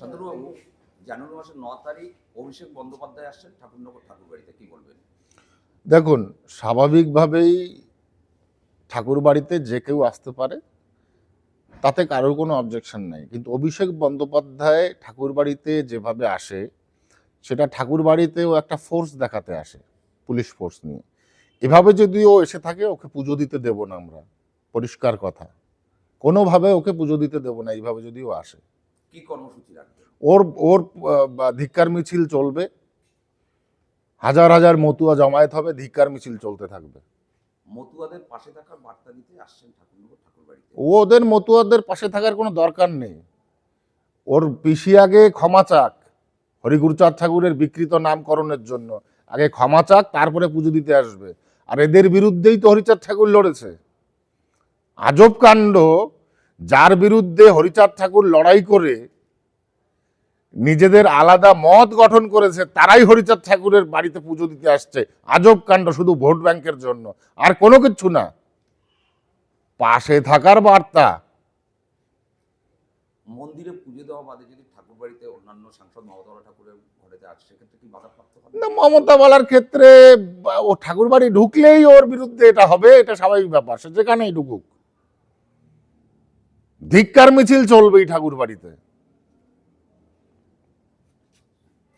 জানুয়ারি মাসের ন তারিখ অভিষেক বন্দ্যোপাধ্যায় আসছেন ঠাকুরনগর ঠাকুরবাড়িতে কি বলবেন? দেখুন, স্বাভাবিকভাবেই ঠাকুর বাড়িতে যে কেউ আসতে পারে, তাতে কারোর কোনো অবজেকশন নাই। কিন্তু অভিষেক বন্দ্যোপাধ্যায় ঠাকুর বাড়িতে যেভাবে আসে, সেটা ঠাকুর বাড়িতেও একটা ফোর্স দেখাতে আসে পুলিশ ফোর্স নিয়ে। এভাবে যদি ও এসে থাকে, ওকে পুজো দিতে দেব না আমরা, পরিষ্কার কথা। কোনোভাবে ওকে পুজো দিতে দেব না, এইভাবে যদি ও আসে। কি কর্মসূচি রাখবেন ওর ওর ধিক্কার মিছিল চলবে। হাজার হাজার মতুয়া জমায়েত হবে ধিক্কার মিছিল চলতে থাকবে। মতুয়াদের পাশে থাকার বার্তা দিতে আসছেন ঠাকুরনগর ঠাকুরবাড়িতে। ওদের মতুয়াদের পাশে থাকার কোনো দরকার নেই। ওর পিসি আগে ক্ষমা চাক হরিগুরচাঁদ ঠাকুরের বিকৃত নামকরণের জন্য। আগে ক্ষমা চাক তারপরে পুজো দিতে আসবে। আর এদের বিরুদ্ধেই তো হরিচাঁদ ঠাকুর লড়েছে। আজব কাণ্ড। যার বিরুদ্ধে হরিচাঁদ ঠাকুর লড়াই করে নিজেদের আলাদা মত গঠন করেছে তারাই হরিচাঁদ ঠাকুরের বাড়িতে পুজো দিতে আসছে। আজব কাণ্ড শুধু ভোট ব্যাংকের জন্য। আর কোনো কিছু না। পাশে থাকার বার্তা। মন্দিরে পুজো দেওয়া বাদে যদি ঠাকুর বাড়িতে অন্যান্য সাংসদ মমতা ঠাকুরের ঘরেতে আসে সেক্ষেত্রে কি বাধাপ্রাপ্ত হবে? না মমতা বলার ক্ষেত্রে ও ঠাকুর বাড়ি ঢুকলেই ওর বিরুদ্ধে এটা হবে এটা স্বাভাবিক ব্যাপার সে যেখানেই ঢুকুক। ধিক্কার মিছিল চলবেই ঠাকুর বাড়িতে